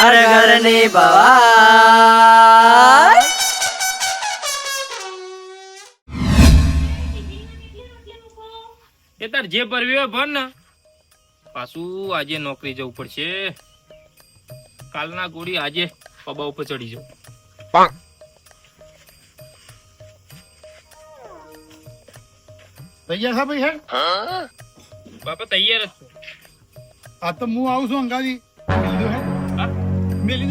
ઘર ઘરની બવા એ તાર જે ભરવી હોય ભર ને. પાછું આજે નોકરી જવું પડશે. કાલના ગોળી આજે પબા ઉપર ચડી જાઉં તૈયાર છે ભાઈ હે? બાપા તૈયાર જ છું. આ તો હું આવું છું અંગાજી? મેલી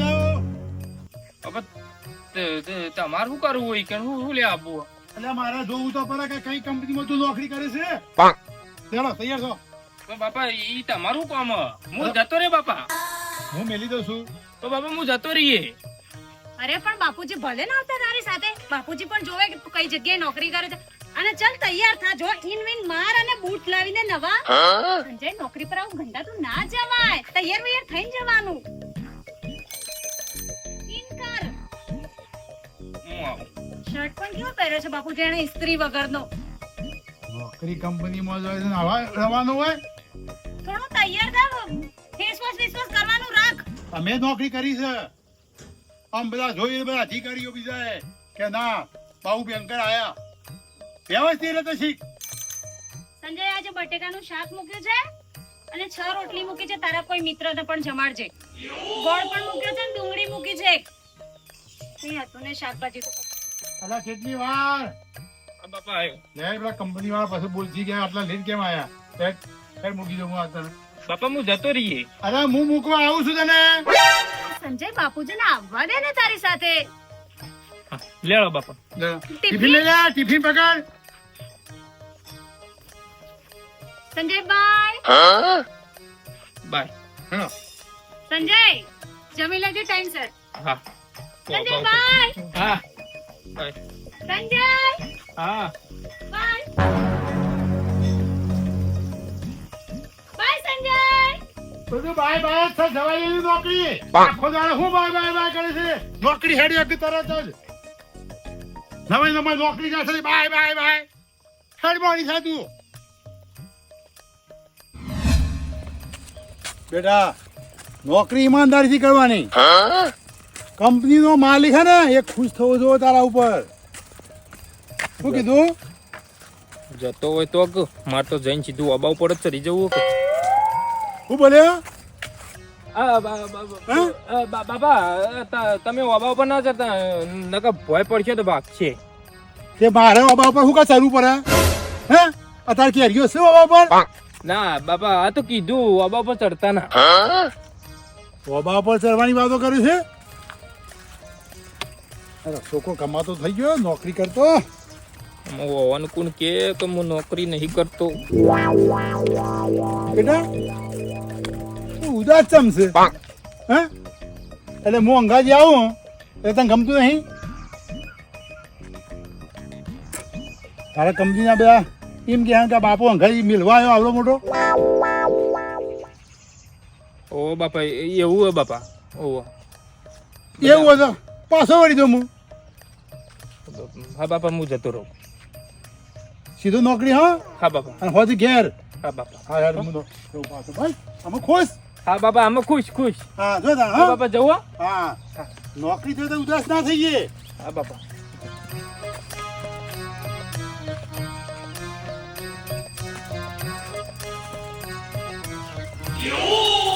તે- તે- તમારે શું કરવું હોય? કે હું શું લે આપવું એટલે મારે જોવું તો પડે કે કઈ કંપનીમાં તું નોકરી કરે છે? ચાલો તૈયાર છો તો બાપા ઈ તમારું કામ હું. જતો રે બાપા. હું મેલી દઉં છું. તો બાપા હું જતો રહીએ. અરે પણ બાપુજી ભલે ના આવતા તારી સાથે બાપુજી પણ જોવે કે તું કઈ જગ્યાએ નોકરી કરે છે. અને ચલ તૈયાર થા. જો ઇન વિન માર અને બૂટ લાવીને નવા. સંજય નોકરી પર આવું ઘંટા તું ના જવાય. તૈયાર વૈયાર થઈને જવાનું. શર્ટ પણ કેવો પહેર્યો છે બાપુ? એને ઇસ્ત્રી વગરનો. નોકરી કંપનીમાં જાય છે હવા રવાનું હોય? થોડું તૈયાર થા ફેસ વોશ ફેસ વોશ કરવાનું રાખ. અમે નોકરી કરી છે. આમ બધા જોઈએ બધા અધિકારીઓ બીજા કે ના બાબુ ભયંકર આયા. વ્યવસ્થિત રીતે શીખ. સંજય આજે બટેકાનું શાક મૂક્યું છે અને છ રોટલી મૂકી છે. તારા કોઈ મિત્રને પણ જમાડજે. ગોળ પણ મૂક્યો છે ડુંગળી મૂકી છે એક. નહીં હતું ને શાકભાજી તો? અલા કેટલી વાર? બાપા આવ્યો લે પેલા કંપની વાળા પાછું બોલતી ગયા આટલા લેટ કેમ આયા? હેડ હેડ મૂકી દઉં હું આ તને બાપા હું જતો રહીએ. અરે હું મૂકવા આવું છું તને? સંજય બાપુજીને આવવા દે ને તારી સાથે. લેડો બાપા. ટિફિન? લઈ લે ટિફિન પકડ. Sanjay bye bye. Hello Sanjay જમી લેજે ટાઈમસર હા. સંજય બાય હા. બાય સંજય હા બાય બાય સંજય બધું બાય બાય છે જવાઈ એવી નોકરી. આખો દાડો હું બાય બાય બાય કરે છે? નોકરી હેડી હતી તરત જ? નવાઈ નવાઈ નોકરી જશે બાય બાય બાય હેડ મોડી થાય તું. બેટા નોકરી ઈમાનદારીથી કરવાની. કંપનીનો માલિક હે ને એ ખુશ થવો જોઈએ તારા ઉપર. શું કીધું? જતો હોય તો માર તો જઈને સીધું અબાવ પર જ ચડી જવું કે શું બોલ્યો આ બા- બા- હા? આ બા- બાપા આ ત- તમે અબાવ ઉપર ના જતા નકર ભય પડશે તો ભાગશે તે મારે ઓબા ઉપર શું કા ચડવું પડે? હે? અત્યારે કેરીઓ છે બાબા ઉપર ના બાબા આ તો કીધું અબાવ ઉપર ચડતા ના. ઓબા ઉપર ચડવાની વાતો કરી છે? અરે છોકરો કમાતો થઈ ગયો નોકરી કરતો? અનુકૂળ કે કે હું નોકરી નહીં કરતો. બેટા ઉદાસ ચમ છે? હે? એટલે હું અંગાજી આવું એટલે તને ગમતું નહીં? તારા કંપનીના બધા એમ કે કે બાપુ અંગાજી મિલવા આવ્યો આવડો મોટો. ઓ બાપા એવું હોય બાપા? ઓ એવું હતો પાછો વળી દઉં હું. હા બાપા હું જતો રહું. સીધું નોકરી હા? હા બાપા. અને હોજી ઘેર. હા બાપા. હા યાર હું પાછો. ભાઈ અમે ખુશ? હા બાપા અમે ખુશ ખુશ. હા જો હા? બાપા જવું હો? હા. નોકરી થઈ તો ઉદાસ ના થઈ ગઈ હા બાપા. ઓય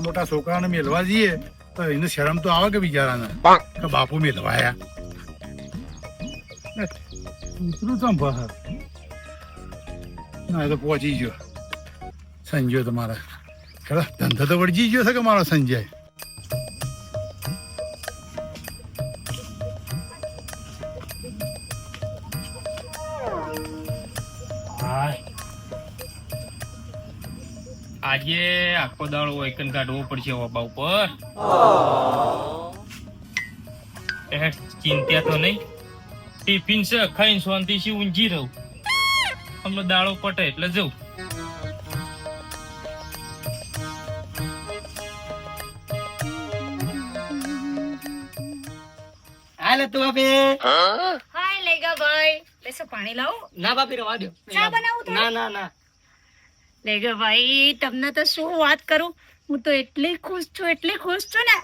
આવડા મોટા છોકરાને મેલવા જઈએ તો એને શરમ તો આવે કે બિચારાને? કે બાપુ મેલવાયા કૂતરું ચમ બહાર ના તો પહોંચી ગયો. સંજય તમારા ખરા ધંધો તો વળજી ગયો છે કે મારો સંજય આજે આખો દાડો વૈકન કાઢવો પડશે બાબા ઉપર. એ ચિંતા તો નહીં. ટિફિન છે ખાઈને શાંતિથી ઊંઘી રહું. હમણાં દાળો પટે એટલે જવું હાલે તું આપી હાય લેગા ભાઈ. લેસો પાણી લાવું. ના બાપી રવા દો ચા બનાવું થોડી? ના ના. ના લેગા ભાઈ તમને તો શું વાત કરું? હું તો એટલી ખુશ છું એટલી ખુશ છું ને.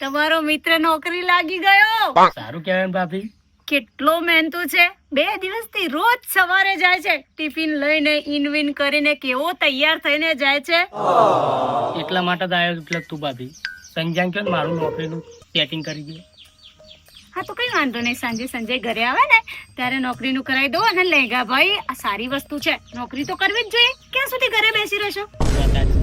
તમારો મિત્ર નોકરી લાગી ગયો. સારું કહેવાય ભાભી. કેટલો મહેનતુ છે. બે દિવસથી રોજ સવારે જાય છે. ટિફિન લઈને ઇનવિન કરીને કેવો તૈયાર થઈને જાય છે. એટલા માટે જ આવ્યો એટલે તું ભાભી. સંજાન કે મારું નોકરીનું સેટિંગ કરી દે. હા તો કઈ વાંધો નહીં. સાંજે સંજય ઘરે આવે ને ત્યારે નોકરીનું કરાવી દો અને લહેંગા ભાઈ આ સારી વસ્તુ છે. નોકરી તો કરવી જ જોઈએ. ક્યાં સુધી ઘરે બેસી રહેશો?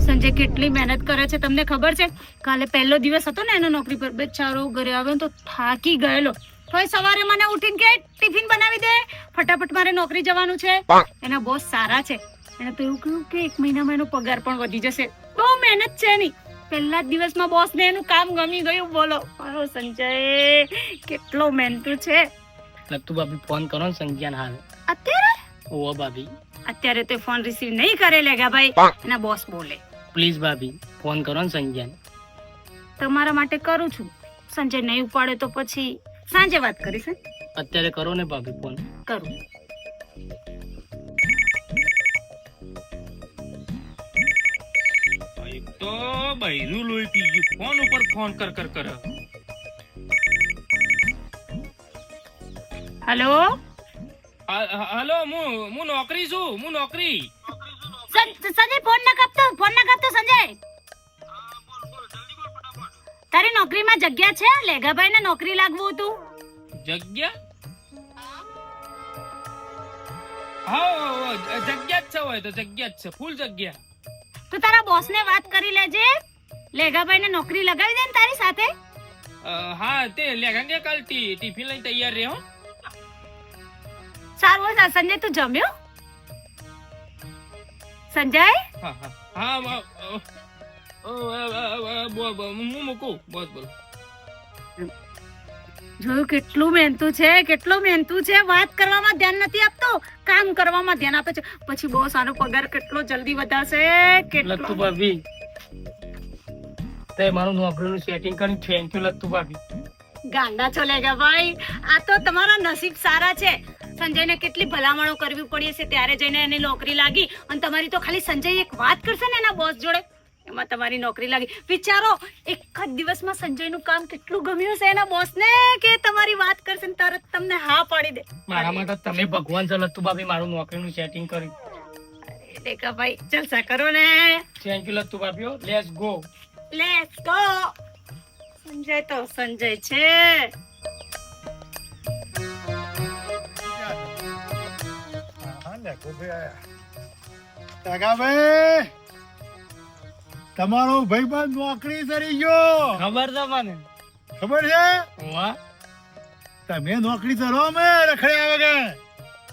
સંજય કેટલી મહેનત કરે છે તમને ખબર છે? કાલે પહેલો દિવસ હતો ને એનો નોકરી પર બેચારો ઘરે આવ્યો તો થાકી ગયેલો. તોય સવારે મને ઉઠીને કે ટિફિન બનાવી દે. ફટાફટ મારે નોકરી જવાનું છે. એના બોસ સારા છે. એને તો એવું કહ્યું કે એક મહિનામાં એનો પગાર પણ વધી જશે. બહુ મહેનત છે એની. પહેલા દિવસમાં બોસ ને એનું કામ ગમી ગયું. બોલો મારો સંજય કેટલો મહેનતુ છે? એટલે તું બાપી ફોન કરો ને સંજ્ઞાન હાલ. અત્યારે? ઓ ભાભી. અત્યારે તે ફોન રિસીવ નહીં કરે લેગા ભાઈ. એના બોસ બોલે. પ્લીઝ ભાભી ફોન કરો ને સંજ્ઞાન તમારા માટે કરું છું. સંજય નહીં ઉપાડે તો પછી સાંજે વાત કરીશ અત્યારે કરો ને ભાભી ફોન. કરું. તો બૈરું લોહી પી ગયું ફોન ઉપર ફોન કર કર કર. હેલો? હા, હા, હું હું નોકરી છું હું નોકરી. સંજય ફોન ના કાપતો ફોન ના કાપતો સંજય. તારી નોકરીમાં જગ્યા છે? લેઘાભાઈ ને નોકરી લાગવું હતું? જગ્યા? હા જગ્યા જ છે હોય તો જગ્યા જ છે ફૂલ જગ્યા. તો તારા બોસ ને વાત કરી લેજે લેગાભાઈ ને નોકરી લગાવી દે ને તારી સાથે હા તે લેગાંગે કાલ ટી- ટિફિન લઈને તૈયાર રહ્યો સારું હોય સંજય તું જમ્યો સંજય હા હા હા હું મૂકું બોલ બોલ જોયું કેટલું મહેનતું છે કેટલું મહેનતુ છે. વાત કરવામાં ધ્યાન નથી આપતો કામ કરવામાં ધ્યાન આપે છે. પછી બોસ આનો પગાર કેટલો જલ્દી વધારશે કેટલો લત્તુ ભાભી. તે મારું નોકરીનું સેટિંગ કરી થેન્ક યુ લત્તુ ભાભી. ગાંડા છો લેગા ભાઈ. આ તો તમારા નસીબ સારા છે. સંજયને કેટલી ભલામણો કરવી પડી હશે ત્યારે જઈને એની નોકરી લાગી. અને તમારી તો ખાલી સંજય એક વાત કરશે ને એના બોસ જોડે? એમાં તમારી નોકરી લાગી. વિચારો એક જ દિવસમાં સંજયનું કામ કેટલું ગમ્યું છે એના બોસને કે તમારી વાત કરશે ને તરત તમને હા પાડી દે. મારા માટે તમે ભગવાન છો લત્તુ ભાભી મારું નોકરીનું સેટિંગ કર્યું. દેખા ભાઈ જલસા કરો ને. Thank you લત્તુ ભાભીઓ. Let's go let's go Sanjay તો સંજય છે. ટકાભાઈ તમારો ભાઈબંધ નોકરી કરી ગયો. ખબર છે મને? ખબર છે? વાહ તમે નોકરી કરો અમે રખડ્યા વગર.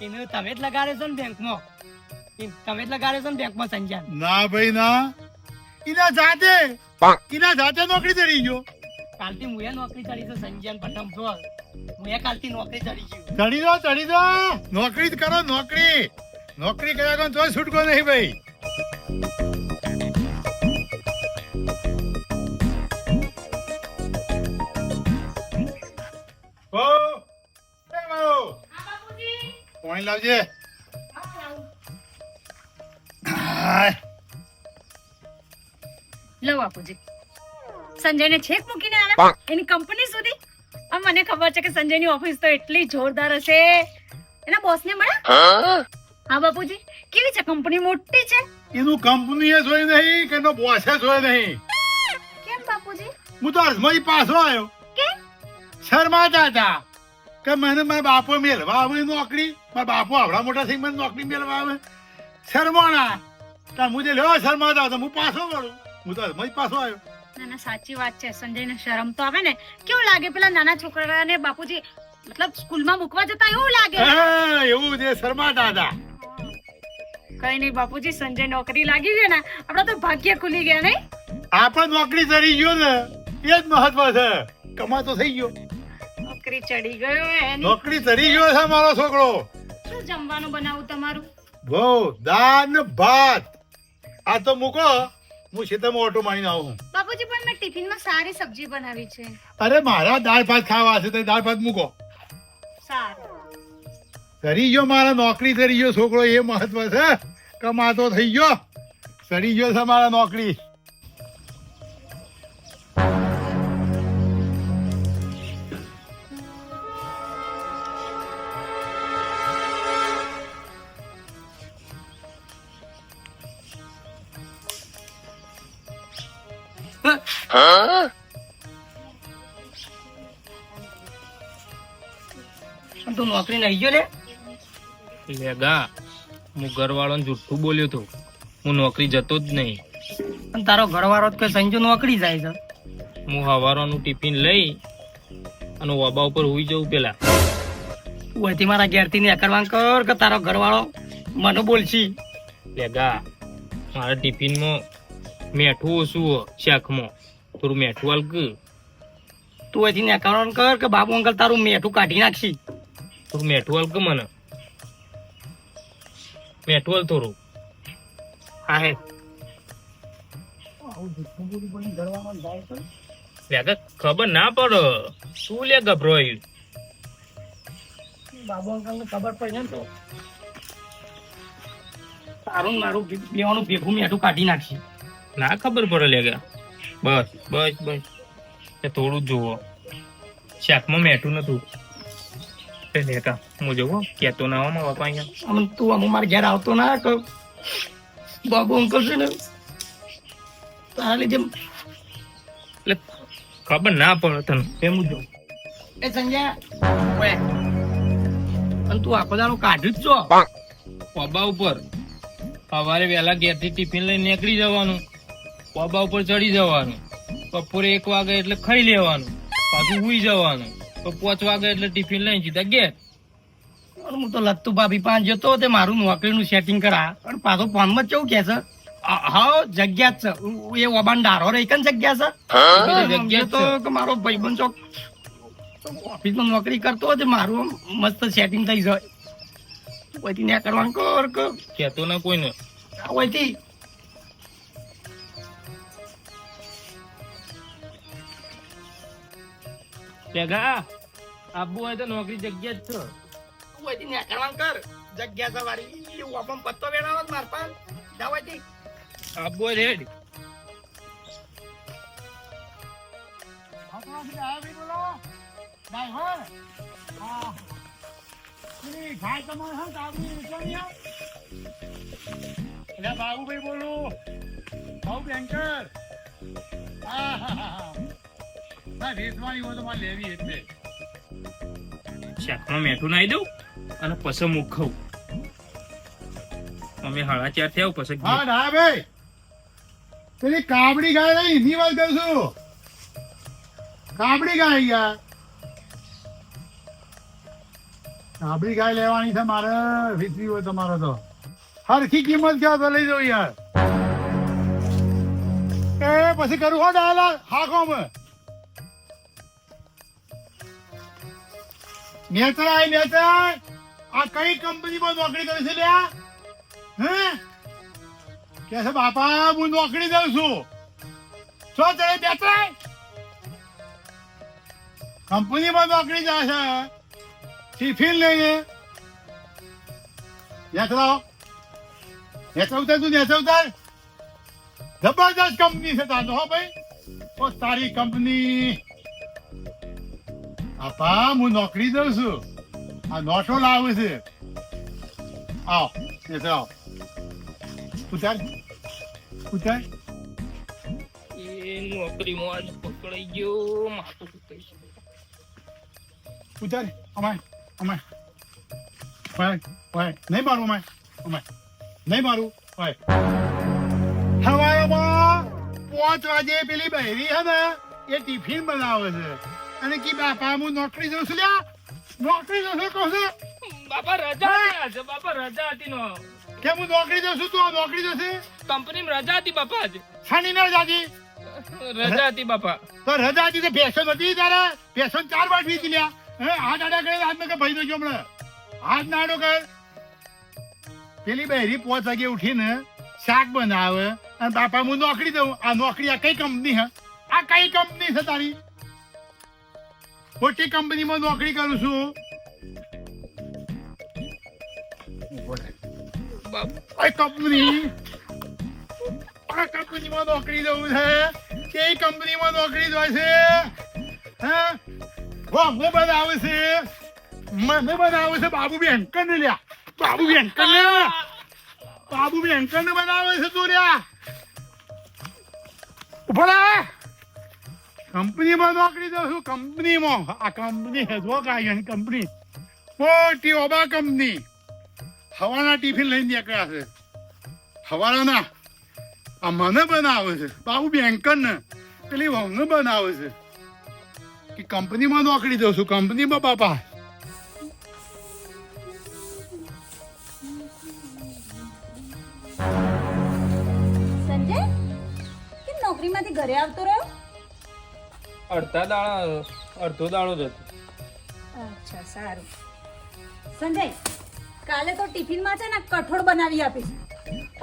એને તમે જ લગાડે છો ને બેંકમાં? તમે જ લગાડે છો ને બેંકમાં સંજાન ના ભાઈ ના. એના જાતે એના જાતે નોકરી ચડી ગયો. કાલથી મુએ નોકરી ચડી છે સંજાન પટમ ફ્લોર મુએ કાલથી નોકરી ચડી ગયું. ચડી દો ચડી દો નોકરી જ કરો નોકરી. નોકરી કર્યા તો છૂટકો નહીં ભાઈ. પાણી લાવજે. લો બાપુજી સંજયને છેક મૂકીને આવ્યા એની કંપની સુધી? આમ મને ખબર છે કે સંજયની ઓફિસ તો એટલી જોરદાર હશે. એના બોસને મળ્યા હા? બાપુજી. કેવી છે? કંપની મોટી છે? એનું કંપની જોઈ નહીં કે એનો બોસે જોઈ નહીં. કેમ બાપુજી? હું તો અર્થમાંથી પાછો આવ્યો. શરમાતા હતા. કે મને મારા બાપો મેળવા આવે નોકરી? મારા બાપો આવડા મોટા થઈ મને નોકરી મેળવા આવે. શરમાણા. તાર જે લેવા શરમાતા હતા હું પાછો વળું. હું તો હજમાં પાછો આવ્યો. ના ના સાચી વાત છે સંજયને શરમ તો આવે ને. કેવું લાગે પેલા નાના છોકરાને બાપુજી મતલબ સ્કૂલમાં મૂકવા જતા એવું લાગે? હા, એવું છે શરમાતા હતા કઈ નહીં બાપુજી સંજય નોકરી લાગી છે ને આપડા તો ભાગ્ય ખુલી ગયા નહીં. આપણે નોકરી કરી ગયો ને એ જ મહત્વ છે. કમાતો થઈ ગયો. નોકરી ચડી ગયો એની નોકરી ચડી ગયો છે મારો છોકરો. શું જમવાનું બનાવું તમારું? બહુ દાળ ને ભાત. આ તો મૂકો હું ખેતરમાં ઓટો મારીને આવું બાપુજી પણ મેં ટિફિનમાં સારી સબ્જી બનાવી છે. અરે મારા દાળ ભાત ખાવા છે તો દાળ ભાત મૂકો. સારું. સરી ગયો મારા નોકરી સરી ગયો છોકરો એ મહત્વ છે. કમાતો થઈ ગયો. સરી ગયો છે મારા નોકરી. નહીં ગયો લે. લેગા હું ઘરવાળાને જુઠ્ઠું બોલ્યો તો. હું નોકરી જતો જ નહીં. પણ તારો ઘરવાળો કે સંજુ નોકરી જાય છે. હું હવારોનું ટિફિન લઈ અને ઓબા ઉપર હુઈ જવું પેલા. તું મારા ઘેરથી ને કરવાનું કર કે તારો ઘરવાળો મને બોલશી. લેગા મારા ટિફિનમાં મેઠું ઓછું શાકમાં. થોડું મેઠું હાલ તું અહીંથી ને કરવાનું કર કે બાબુ અંકલ તારું મેઠું કાઢી નાખશી. થોડું મેઠું હાલ કે મને? મેઠું હાલ થોડું. હા હે. ખબર ના પડે. શું લે ગભરો બાબુ અંકલ ને ખબર પડે ને તો. તારું ને મારું બેવાનું ભેગું મેઠું કાઢી નાખશી. ના ખબર પડે લેગા બસ બસ બસ. એ થોડું જુઓ. શાકમાં મેઠું નતું. એ લેગા હું જોવો કેતો ના હો બાપા અહીંયા આમ તું આમ મારા ઘેર આવતો ના કે બાબુ અંકલ છે ને તારા લીધે એટલે ખબર ના પડે તને એમ જ જો એ સંજય ઓય અને તું આખો દાડો કાઢી જ છો પબા ઉપર સવારે વહેલા ઘેરથી ટિફિન લઈને નીકળી જવાનું પબા ઉપર ચડી જવાનું બપોરે એક વાગે એટલે ખાઈ લેવાનું પાછું હુઈ જવાનું તો પાંચ વાગે એટલે ટિફિન લઈ સીધા ઘેર. હું તો લત્તુ ભાભી પાંચ જતો તે મારું નોકરીનું સેટિંગ કરા. અને પાછો ફોનમાં કેવું કે છે? હા જગ્યા જ છે. એ ઓબાન ડારો રહી કન જગ્યા છે? જગ્યા તો કે મારો ભાઈબંધ ચોક ઓફિસમાં નોકરી કરતો હોય તે મારું મસ્ત સેટિંગ થઈ જાય. કોઈથી ન્યા કરવાનું કર કે કહેતો ના કોઈને. ઓયથી લેગા આબુ હોય તો નોકરી જગ્યા જ છે. ઓયથી ને કરવાનું કર. જગ્યા સવારી. ઓપમ પત્તો વેરાવો માર પાલ ઓયથી આબુ રેડ બાબુભાઈ બોલું. બેંકર આહાહા. ના વેચવાની હોય તો મારે લેવી એટલે. શાકમાં મેઠું નાઈ દઉં અને પછી મુખ ખાઉં. અમે હાડા ચાર થયા પછી હા ના ભાઈ. પેલી કાબડી ગાય લઈ એની વાત કરું છું. કાબડી ગાય યાર. કાબડી ગાય લેવાની છે મારે વીસવી હોય તમારો તો. હરખી કિંમત ક્યાં તો લઈ જાઉં યાર. એ પછી કરું હો ડાયલા હાકો અમે નેતરાય નેતરાય આ કઈ કંપનીમાં નોકરી કરે છે લ્યા? હે? કે છે, બાપા, હું નોકરી દઉં છું. છો તે બેઠાય કંપનીમાં નોકરી જાય છે. ટિફિન લઈને. નેચરાવ નેચર ઉતાર તું નેચર ઉતાર. જબરદસ્ત કંપની છે તારો, હો ભાઈ. તારી કંપની. બાપા હું નોકરી દઉં છું. આ નોટો લાવું છે. આવ નેચરાવ ઉતાર ઉતાર. એ નોકરીમાં આજ પકડાઈ ગયો માથું દુખાય ઉતાર અમાય અમાય ઓય ઓય નહીં મારું અમાય અમાય નહીં મારું ઓય હવારમાં પાંચ વાગે પેલી બહેરી હે ને એ ટિફિન બનાવે છે. અને કી બાપા હું નોકરી જઉં છું લ્યા. નોકરી જઉં છું કહું છું. બાપા રજા હતી બાપા રજા હતી નો. કે હું નોકરી જઉં છું તું નોકરી જશે કંપનીમાં રજા હતી બાપા આજે. શનિ ને રજા હતી રજા હતી બાપા. તો રજા હતી તો ભેસો નથી તારે? ભેસો ચાર વાર હતી લ્યા. હે આ દાડા કરે આજ કે ભાઈ તો હમણાં. આજ નાડો કર પેલી બહેરી પોચ વાગે ઉઠીને શાક બનાવે અને બાપા હું નોકરી દઉં આ નોકરી આ કઈ કંપની હે? આ કઈ કંપની છે તારી? મોટી કંપનીમાં નોકરી કરું છું. કંપની, આ કંપનીમાં નોકરી જવું છે. કઈ કંપનીમાં નોકરી જાય છે? હે? હું બનાવે છે. મને બનાવે છે. બાબુ બેંકર ને લ્યા. બાબુ બેંકર ને બાબુ બેંકર ને બનાવે છે તું લ્યા. ઊભો રહે. કંપનીમાં નોકરી દઉં છું કંપનીમાં. આ કંપની જો કાંઈ કંપની. મોટી ઓબા કંપની. હવાના ટિફિન લઈને નીકળ્યા છે. હવાના આ મને બનાવે છે. બાબુ બેંકર ને પેલી વહુને બનાવે છે. કે કંપનીમાં નોકરી દઉં છું કંપનીમાં બાપા. નોકરીમાંથી ઘરે આવતો રહ્યો? અડધા દાણા અડધો દાણો જ હતો. અચ્છા સારું. સંજય કાલે તો ટિફિનમાં છે ને કઠોળ બનાવી આપીશ.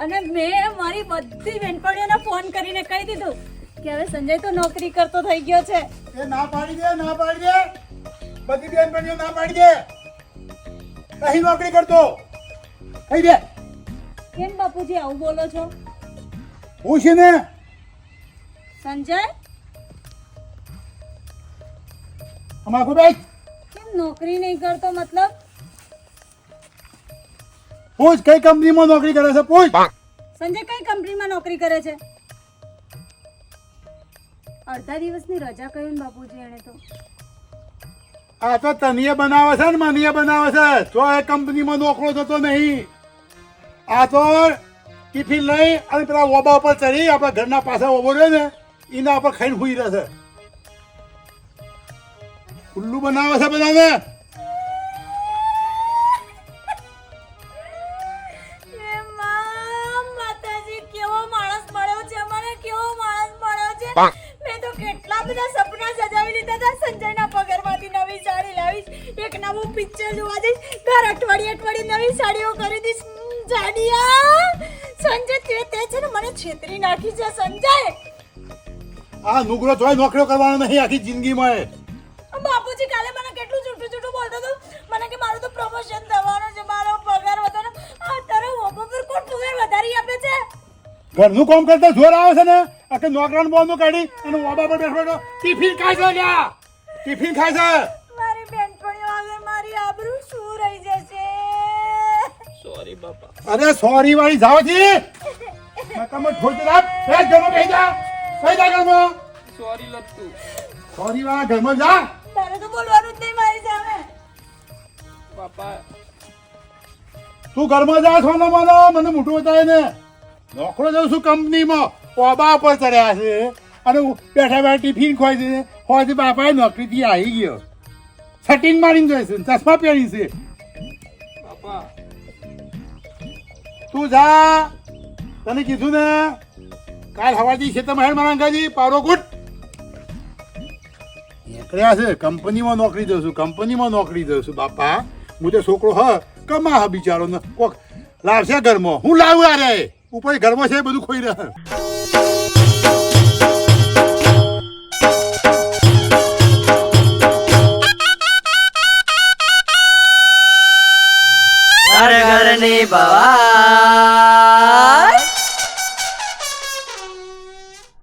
અને મેં મારી બધી બહેનપણીઓને ફોન કરીને કહી દીધું કે હવે સંજય તો નોકરી કરતો થઈ ગયો છે. એ ના પાડી દે ના પાડી દે. બધી બહેનપણીઓ ના પાડી દે. અહીં નોકરી કરતો. કહી દે. કેમ બાપુજી આવું બોલો છો? હું છે ને? સંજય? અમાર કોઈ કેમ નોકરી નહીં કરતો મતલબ? પૂછ કઈ કંપનીમાં નોકરી કરે છે? પૂછ. સંજય કઈ કંપનીમાં નોકરી કરે છે? અડધા દિવસની રજા કહ્યું ને બાપુજી એને તો. આ તો તનીએ બનાવે છે ને મનીએ બનાવે છે. તો એ કંપનીમાં નોકરો થતો નહીં. આ તો ટિફિન લઈ અને પેલા ઓબા ઉપર ચડી આપણા ઘરના પાસે ઓબો રહ્યો ને એના ઉપર ખાઈને હુઈ રહે છે. ખુલ્લું બનાવે છે બધાને? એ માતાજી કેવો માણસ મળ્યો છે? મને કેવો માણસ મળ્યો છે? મેં તો કેટલા બધા સપના સજાવી લીધા હતા. સંજયના પગારમાંથી નવી સાડી લાવીશ એક નવું પિક્ચર જોવા જઈશ દર અઠવાડિયે અઠવાડિયે નવી સાડીઓ કરી દઈશ. જાડિયા! સંજય તે તે છે ને મને છેતરી નાખી છે સંજય! આ નુકરો જોઈ નોકરીઓ કરવાનો નહીં આખી જિંદગીમાં ઘરનું કામ કરતા જોર આવે છે ને આખે નોકરાનું બોનું કાઢી અને ઓબા પર બેઠો બેઠો ટિફિન ખાય છે લ્યા ટિફિન ખાય છે. મારી બેનપણીઓ આગળ મારી આબરૂ શું રહી જશે. સોરી બાપા. અરે સોરી વાળી જાવ છી નકામો ઠોકી રાખ. એ ઘરમાં બેસી જા. બેસી જા ઘરમાં. સોરી લત્તુ સોરી વાળા ઘરમાં જા. તારે તો બોલવાનું જ નહીં મારી સામે. બાપા. તું ઘરમાં જા છો માનો મને મોટું બતાવે ને. નોકરો જાઉં છું કંપનીમાં. ઓબા પર ચડ્યા છે. અને બેઠા બેઠા ટિફિન ખોઈ છે હોય બાપાએ નોકરીથી આવી ગયો. સટિંગ મારીને જોઈશે ચશ્મા પહેરી છે. બાપા. તું જા. તને કીધું ને કાલ હવાજી છે તમે હેડ મારાંગાજી પારો ગુટ નીકળ્યા છે. કંપનીમાં નોકરી દઉં છું. કંપનીમાં નોકરી દઉં છું બાપા. હું તો છોકરો હ. કમા હ બિચારો ને કોક લાવશે ઘરમાં. હું લાવું યારે ઉપર ઘરમાં છે બધું ખોઈ રહ્યા. ઘર ઘરની બવા